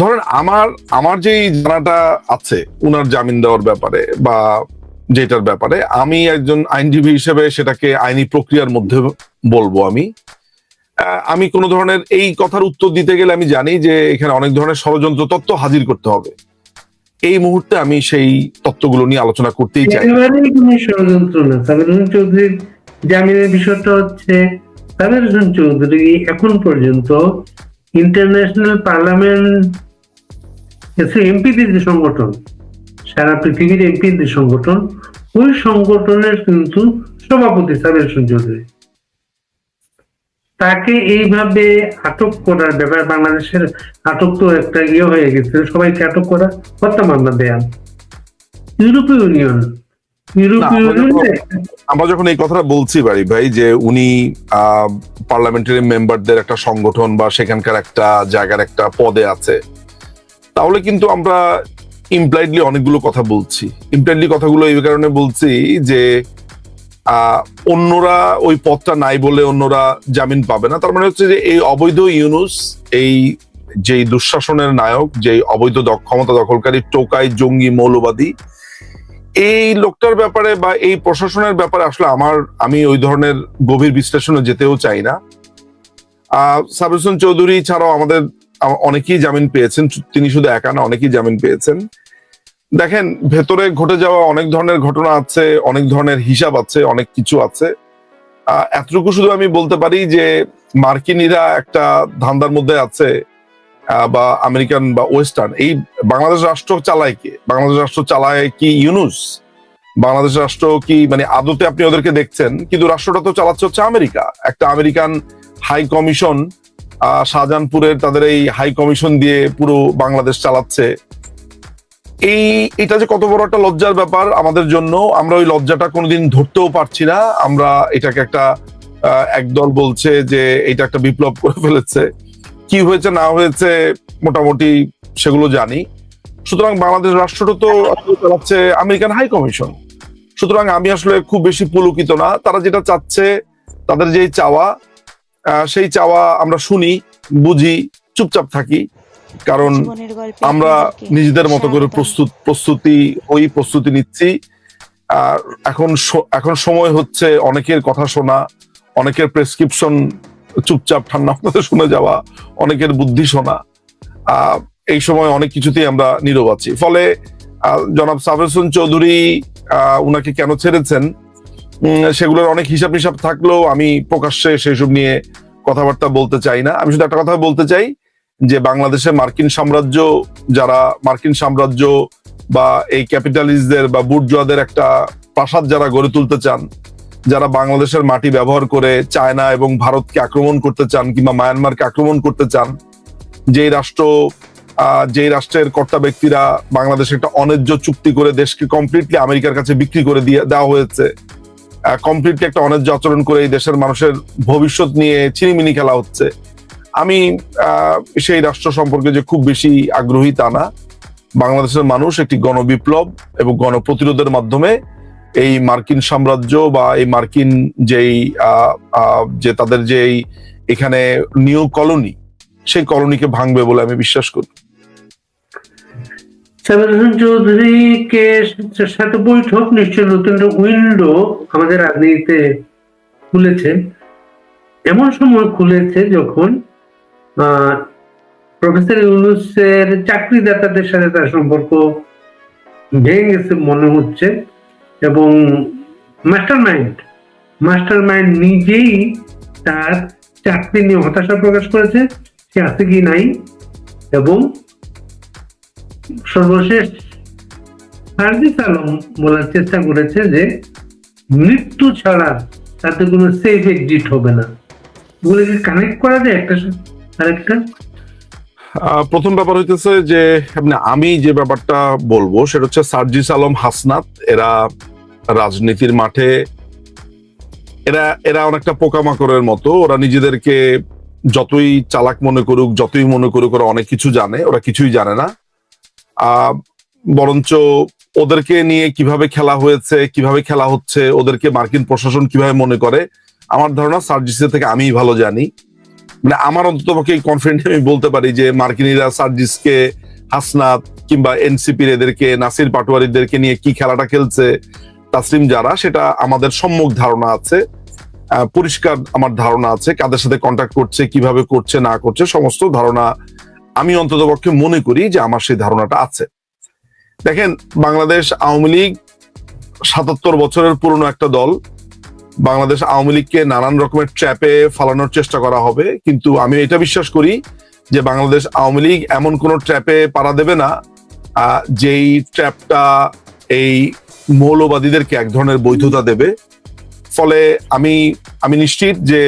ধরেন আমার আমার যেই জানাটা আছে, উনার জামিন দেওয়ার ব্যাপারে বা যেটার ব্যাপারে, আমি একজন আইনজীবী হিসেবে সেটাকে আইনি প্রক্রিয়ার মধ্যে বলব আমি। আমি কোনো ধরনের এই কথার উত্তর দিতে গেলে আমি জানি যে এখানে অনেক ধরনের ষড়যন্ত্র তত্ত্ব হাজির করতে হবে। এই মুহূর্তে আমি সেই তত্ত্বগুলো নিয়ে আলোচনা করতেই চাই। ষড়যন্ত্র না চৌধুরীর জামিনের বিষয়টা হচ্ছে চৌধুরী এখন পর্যন্ত ইন্টারন্যাশনাল পার্লামেন্ট এমপিদের যে সংগঠন, সারা পৃথিবীর এমপিদের সংগঠন। ওই সংগঠনের কিন্তু সভাপতি সাবির চৌধুরী তাকে এইভাবে আটক করার ব্যাপার বাংলাদেশের আটক তো একটা ইয়ে হয়ে গেছে, সবাইকে আটক করা হত্যা মামলা দেয়া। ইউরোপীয় ইউনিয়ন আমরা যখন- এই কথাটা বলছি বাড়ি ভাই যে উনি পার্লামেন্টারি মেম্বারদের একটা সংগঠন বা সেখানকার একটা জায়গার একটা পদে আছে তাহলে কিন্তু আমরা ইমপ্লাইডলি অনেকগুলো কথা বলছি। ইমপ্লাইডলি কথাগুলো এই কারণে বলছি যে আহ, অন্যরা ওই পদটা নাই বলে অন্যরা জামিন পাবে না। তার মানে হচ্ছে যে এই অবৈধ ইউনুস এই যেই দুঃশাসনের নায়ক যেই অবৈধ ক্ষমতা দখলকারী টোকাই জঙ্গি মৌলবাদী এই লোকটার ব্যাপারে বা এই প্রশাসনের ব্যাপারে আসলে আমার, আমি ওই ধরনের গভীর বিশ্লেষণে যেতেও চাই না। আহ সাবির চৌধুরী ছাড়াও আমাদের, অনেকেই জামিন পেয়েছেন, তিনি শুধু একা না, অনেকেই জামিন পেয়েছেন। দেখেন, ভেতরে ঘটে যাওয়া অনেক ধরনের ঘটনা আছে, অনেক ধরনের হিসাব আছে, অনেক কিছু আছে। এতটুকু শুধু আমি বলতে পারি যে মার্কিনীরা একটা ধান্দার মধ্যে আছে বা আমেরিকান বা ওয়েস্টার্ন, এই বাংলাদেশ রাষ্ট্র চালায় কে? বাংলাদেশ রাষ্ট্র চালায় কি ইউনুস? বাংলাদেশ রাষ্ট্র কি মানে আদতে আপনি ওদেরকে দেখছেন, কিন্তু রাষ্ট্রটা তো চালাচ্ছে হচ্ছে আমেরিকা। একটা আমেরিকান হাই কমিশন শাহজাহানপুরের তাদের এই হাই কমিশন দিয়ে পুরো বাংলাদেশ চালাচ্ছে। এই, এটা যে কত বড় একটা লজ্জার ব্যাপার আমাদের জন্য, আমরা ওই লজ্জাটা কোনোদিন ধরতেও পারছি না। আমরা এটাকে একটা একদল বলছে যে এটা একটা বিপ্লব করে ফেলেছে। কি হয়েছে না হয়েছে মোটামুটি সেগুলো জানি। সুতরাং বাংলাদেশ রাষ্ট্রটা তো চালাচ্ছে আমেরিকান হাই কমিশন। সুতরাং আমি আসলে খুব বেশি পুলকিত না। তারা যেটা চাচ্ছে তাদের যেই চাওয়া সেই চাওয়া আমরা শুনি বুঝি চুপচাপ থাকি। কারণ আমরা নিজেদের মতো করে প্রস্তুত প্রস্তুতি ওই প্রস্তুতি নিচ্ছি। আর এখন এখন সময় হচ্ছে অনেকের কথা শোনা অনেকের প্রেসক্রিপশন চুপচাপ ঠান্ডা মাথায় শুনে যাওয়া, অনেকের বুদ্ধি শোনা। এই সময় অনেক কিছুতেই আমরা নীরব আছি। ফলে জনাব সাবের হোসেন চৌধুরী উনাকে কেন ছেড়েছেন? সেগুলোর অনেক হিসাব নিসাব থাকলেও আমি প্রকাশ্যে সেসব নিয়ে কথাবার্তা বলতে চাই না। আমি শুধু একটা কথা বলতে চাই যে বাংলাদেশে মার্কিন সাম্রাজ্য, যারা মার্কিন সাম্রাজ্য বা এই ক্যাপিটালিস্টদের বা বুর্জোয়াদের একটা প্রাসাদ যারা গড়ে তুলতে চান যারা বাংলাদেশের মাটি ব্যবহার করে চায়না এবং ভারতকে আক্রমণ করতে চান কিংবা মায়ানমারকে আক্রমণ করতে চান, যেই রাষ্ট্র যেই রাষ্ট্রের কর্তা ব্যক্তিরা বাংলাদেশে একটা অন্যায্য চুক্তি করে দেশকে কমপ্লিটলি আমেরিকার কাছে বিক্রি করে দিয়ে, দেওয়া হয়েছে কমপ্লিটলি একটা অন্যায্য আচরণ করে এই দেশের মানুষের ভবিষ্যৎ নিয়ে চিনিমিনি খেলা হচ্ছে। আমি সেই রাষ্ট্র সম্পর্কে যে খুব বেশি আগ্রহী তা না। বাংলাদেশের মানুষ একটি গণবিপ্লব এবং গণপ্রতিরোধের মাধ্যমে এই মার্কিন সাম্রাজ্য বা এই মার্কিন যেই যে তাদের যেই এখানে নিউ কলোনি, সেই কলোনিকে ভাঙবে বলে আমি বিশ্বাস করি। সাবির হোসেন চৌধুরীকে সাথে বৈঠক নিশ্চয় নতুন উইন্ডো আমাদের রাজনীতিতে খুলেছে। এমন সময় খুলেছে যখন প্রফেসর ইউনুসের চাকরিদাতাদের সাথে তার সম্পর্ক ভেঙে গেছে মনে হচ্ছে। এবং মাস্টার মাইন্ড মাস্টার মাইন্ড নিজেই তার চাকরি নিয়ে হতাশা প্রকাশ করেছে, সে আছে কি নাই, এবং সর্বশেষ হার্দিক আলম বলার চেষ্টা করেছে যে মৃত্যু ছাড়া তাতে কোনো সেফ এক্সিট হবে না। ওগুলোকে কানেক্ট করা যায় একটা আরেকটা? প্রথম ব্যাপার হইতেছে যে মানে আমি যে ব্যাপারটা বলব, সেটা হচ্ছে সার্জিস আলম হাসনাত, এরা রাজনীতির মাঠে, এরা এরা অনেকটা পোকামাকড়ের মতো। ওরা নিজেদেরকে যতই চালাক মনে করুক, যতই মনে করুক, ওরা অনেক কিছু জানে, ওরা কিছুই জানে না। বরঞ্চ ওদেরকে নিয়ে কীভাবে খেলা হয়েছে, কীভাবে খেলা হচ্ছে, ওদেরকে মার্কিন প্রশাসন কীভাবে মনে করে, আমার ধারণা সার্জিসের থেকে আমিই ভালো জানি। মানে আমার অন্তত পক্ষে কনফিডেন্ট আমি বলতে পারি যে মার্কিনীরা সার্জিসকে হাসনাত কিংবা এনসিপির এদেরকে, নাসির পাটোয়ারিদেরকে নিয়ে কি খেলাটা খেলছে তাসলিম যারা, সেটা আমাদের সম্মুখ ধারণা আছে পরিষ্কার আমার ধারণা আছে, কাদের সাথে কন্ট্যাক্ট করছে, কীভাবে করছে, না করছে, সমস্ত ধারণা আমি অন্তত পক্ষে মনে করি যে আমার সেই ধারণাটা আছে। দেখেন, বাংলাদেশ আওয়ামী লীগ সাতাত্তর বছরের পুরনো একটা দল। বাংলাদেশ আওয়ামী লীগকে নানান রকমের ট্র্যাপে ফালানোর চেষ্টা করা হবে, কিন্তু আমি এটা বিশ্বাস করি যে বাংলাদেশ আওয়ামী লীগ এমন কোনো ট্র্যাপে পাড়া দেবে না যেই ট্র্যাপটা এই মৌলবাদীদেরকে এক ধরনের বৈধতা দেবে। ফলে আমি আমি নিশ্চিত যে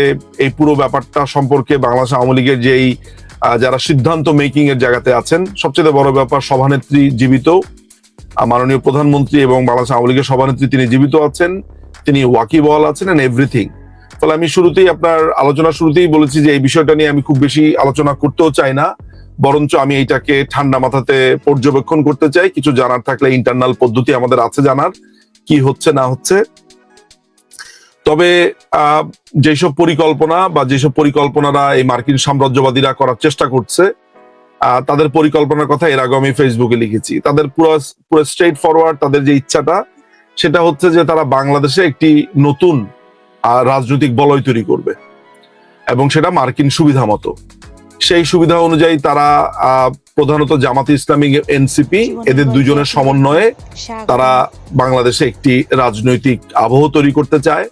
এই পুরো ব্যাপারটা সম্পর্কে বাংলাদেশ আওয়ামী লীগের যেই যারা সিদ্ধান্ত মেকিং এর জায়গাতে আছেন, সবচেয়ে বড় ব্যাপার সভানেত্রী জীবিত। মাননীয় প্রধানমন্ত্রী এবং বাংলাদেশ আওয়ামী লীগের সভানেত্রী তিনি জীবিত আছেন, তিনি ওয়াকিবল আছেন এন্ড এভরিথিং ফলে আমি শুরুতেই আপনার আলোচনা শুরুতেই বলেছি যে এই বিষয়টা নিয়ে আমি খুব বেশি আলোচনা করতেও চাই না। বরঞ্চ আমি এইটাকে ঠান্ডা মাথাতে পর্যবেক্ষণ করতে চাই। কিছু জানার থাকলে ইন্টারনাল পদ্ধতি আমাদের আছে জানার, কি হচ্ছে না হচ্ছে। তবে যেসব পরিকল্পনা বা যেসব পরিকল্পনারা এই মার্কিন সাম্রাজ্যবাদীরা করার চেষ্টা করছে তাদের পরিকল্পনার কথা এর আগে আমি ফেসবুকে লিখেছি। তাদের পুরো পুরো স্ট্রেট ফরওয়ার্ড তাদের যে ইচ্ছাটা, সেটা হচ্ছে যে তারা বাংলাদেশে একটি নতুন রাজনৈতিক বলয় তৈরি করবে। এবং সেটা মার্কিন সুবিধা মতো। সেই সুবিধা অনুযায়ী তারা আহ, প্রধানত জামাত ইসলামী এনসিপি এদের দুজনের সমন্বয়ে তারা বাংলাদেশে একটি রাজনৈতিক আবহ তৈরি করতে চায়।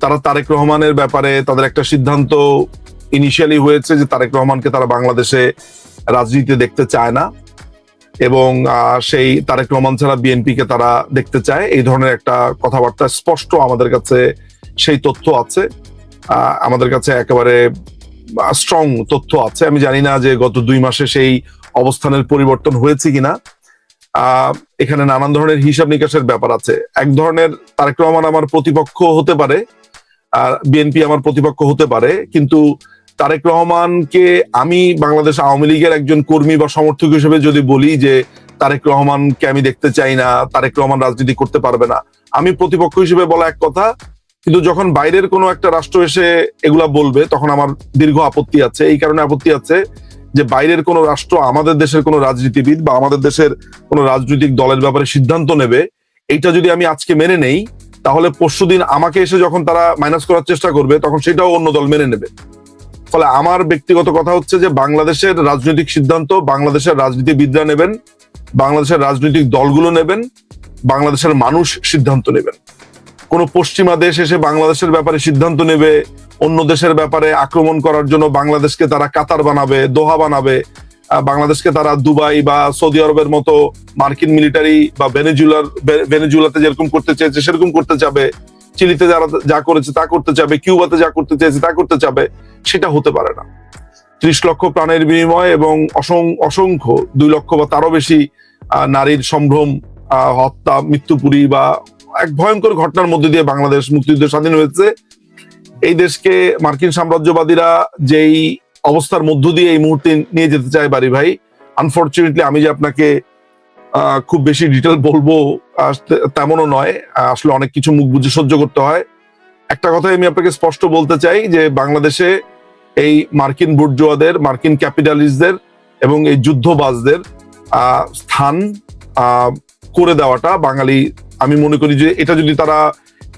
তারা তারেক রহমানের ব্যাপারে তাদের একটা সিদ্ধান্ত ইনিশিয়ালি হয়েছে যে তারেক রহমানকে তারা বাংলাদেশে রাজনীতিতে দেখতে চায় না এবং আহ, সেই তারেক রহমান ছাড়া বিএনপি কে তারা দেখতে চায়। এই ধরনের একটা কথাবার্তা স্পষ্ট আমাদের কাছে সেই তথ্য আছে। আহ, আমাদের কাছে একেবারে স্ট্রং তথ্য আছে। আমি জানি না যে গত দুই মাসে সেই অবস্থানের পরিবর্তন হয়েছে কিনা। এখানে নানান ধরনের হিসাব নিকাশের ব্যাপার আছে। এক ধরনের তারেক রহমান আমার প্রতিপক্ষ হতে পারে, আর বিএনপি আমার প্রতিপক্ষ হতে পারে, কিন্তু তারেক রহমানকে আমি বাংলাদেশ আওয়ামী লীগের একজন কর্মী বা সমর্থক হিসেবে যদি বলি যে তারেক রহমানকে আমি দেখতে চাই না, তারেক রহমান রাজনীতি করতে পারবে না, আমি প্রতিপক্ষ হিসেবে বলা এক কথা কিন্তু যখন বাইরের কোনো একটা রাষ্ট্র এসে এগুলা বলবে, তখন আমার দীর্ঘ আপত্তি আছে। এই কারণে আপত্তি আছে যে বাইরের কোনো রাষ্ট্র আমাদের দেশের কোনো রাজনীতিবিদ বা আমাদের দেশের কোনো রাজনৈতিক দলের ব্যাপারে সিদ্ধান্ত নেবে, এইটা যদি আমি আজকে মেনে নেই, তাহলে পরশুদিন আমাকে এসে যখন তারা মাইনাস করার চেষ্টা করবে, তখন সেটাও অন্য দল মেনে নেবে। ফলে আমার ব্যক্তিগত কথা হচ্ছে যে বাংলাদেশের রাজনৈতিক সিদ্ধান্ত, বাংলাদেশের রাজনীতিবিদরা নেবেন, বাংলাদেশের রাজনৈতিক দলগুলো নেবেন, বাংলাদেশের মানুষ সিদ্ধান্ত নেবেন। কোন পশ্চিমা দেশ এসে বাংলাদেশের ব্যাপারে সিদ্ধান্ত নেবে, অন্য দেশের ব্যাপারে আক্রমণ করার জন্য বাংলাদেশকে তারা কাতার বানাবে, দোহা বানাবে বাংলাদেশকে তারা দুবাই বা সৌদি আরবের মতো মার্কিন মিলিটারি বা ভেনেজুলার ভেনেজুলাতে যেরকম করতে চেয়েছে, সেরকম করতে চাবে চিলিতে যারা যা করেছে তা করতে চাবে কিউবাতে যা করতে চেয়েছে তা করতে চাবে সেটা হতে পারে না। ত্রিশ লক্ষ প্রাণের বিনিময় এবং অসং- অসংখ্য দুই লক্ষ বা তারও বেশি নারীর সম্ভ্রম হত্যা, মৃত্যুপুরী বা এক ভয়ঙ্কর ঘটনার মধ্যে দিয়ে বাংলাদেশ মুক্তিযুদ্ধ স্বাধীন হয়েছে। এই দেশকে মার্কিন সাম্রাজ্যবাদীরা যেই অবস্থার মধ্য দিয়ে এই মুহূর্তে নিয়ে যেতে চায় বাড়ি ভাই আনফর্চুনেটলি আমি যে আপনাকে খুব বেশি ডিটেল বলব তেমনও নয়। আসলে অনেক কিছু মুখ বুঝে সহ্য করতে হয়। একটা কথাই আমি আপনাকে স্পষ্ট বলতে চাই যে বাংলাদেশে এই মার্কিন বুর্জোয়াদের মার্কিন ক্যাপিটালিস্টদের এবং এই যুদ্ধবাজদের স্থান করে দেওয়াটা বাঙালি আমি মনে করি যে এটা যদি তারা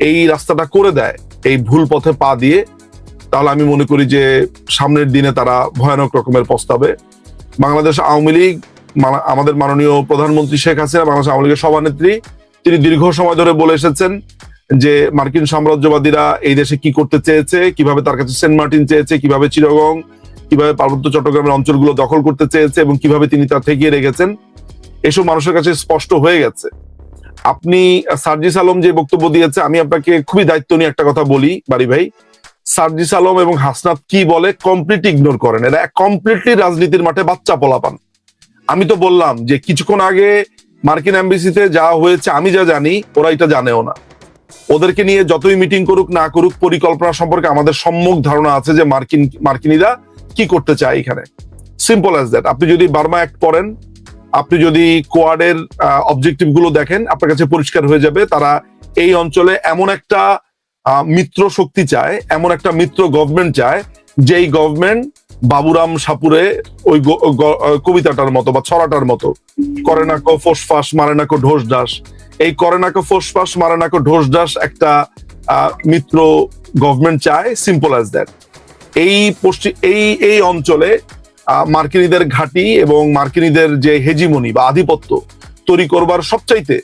এই রাস্তাটা করে দেয়, এই ভুল পথে পা দিয়ে, তাহলে আমি মনে করি যে সামনের দিনে তারা ভয়ানক রকমের পস্তাবে বাংলাদেশ আওয়ামী লীগ আমাদের মাননীয় প্রধানমন্ত্রী শেখ হাসিনা, বাংলাদেশ আওয়ামী লীগের সভানেত্রী, তিনি দীর্ঘ সময় ধরে বলে এসেছেন যে মার্কিন সাম্রাজ্যবাদীরা এই দেশে কি করতে চেয়েছে, কীভাবে তার কাছে সেন্ট মার্টিন চেয়েছে, কীভাবে চিরগং, কীভাবে পার্বত্য চট্টগ্রামের অঞ্চলগুলো দখল করতে চেয়েছে এবং কীভাবে তিনি তা ঠেকিয়ে রেখেছেন, এসব মানুষের কাছে স্পষ্ট হয়ে গেছে আপনি, সার্জিস আলম যে বক্তব্য দিয়েছে, আমি আপনাকে খুবই দায়িত্ব নিয়ে একটা কথা বলি, বাড়ি ভাই। সার্জিস আলম এবং হাসনাত কি বলে? কমপ্লিট ইগনোর করেন। এরা কমপ্লিটলি রাজনীতির মাঠে বাচ্চা পোলাপান। আমি তো বললাম যে, কিছুক্ষণ আগে মার্কিন এমবিসিতে যা হয়েছে, আমি যা জানি, ওরা এটা জানেও না। ওদেরকে নিয়ে যতই মিটিং করুক, না করুক, পরিকল্পনা সম্পর্কে আমাদের সম্মুখ ধারণা আছে যে মার্কিন, মার্কিনীরা কি করতে চায় এখানে। সিম্পল অ্যাজ দ্যাট আপনি যদি বার্মা অ্যাক্ট পড়েন আপনি যদি কোয়াডের অবজেক্টিভগুলো দেখেন, আপনার কাছে পরিষ্কার হয়ে যাবে, তারা এই অঞ্চলে এমন একটা মিত্র শক্তি চায়, এমন একটা মিত্র গভর্নমেন্ট চায়, যেই গভর্নমেন্ট বাবুরাম সাপুরে ওই কবিতাটার মতো বা ছড়াটার মতো, করে না কো ফোসফাস মারে না কো ঢোস ডাস। এই করে না কো ফোসফাস মারে না কো ঢোস ডাস একটা মিত্র গভর্নমেন্ট চায় সিম্পল অ্যাজ দ্যাট এই পশ্চিম এই এই অঞ্চলে মার্কিনীদের ঘাঁটি এবং মার্কিনীদের যে হেজিমনি বা আধিপত্য তৈরি করবার সবচাইতে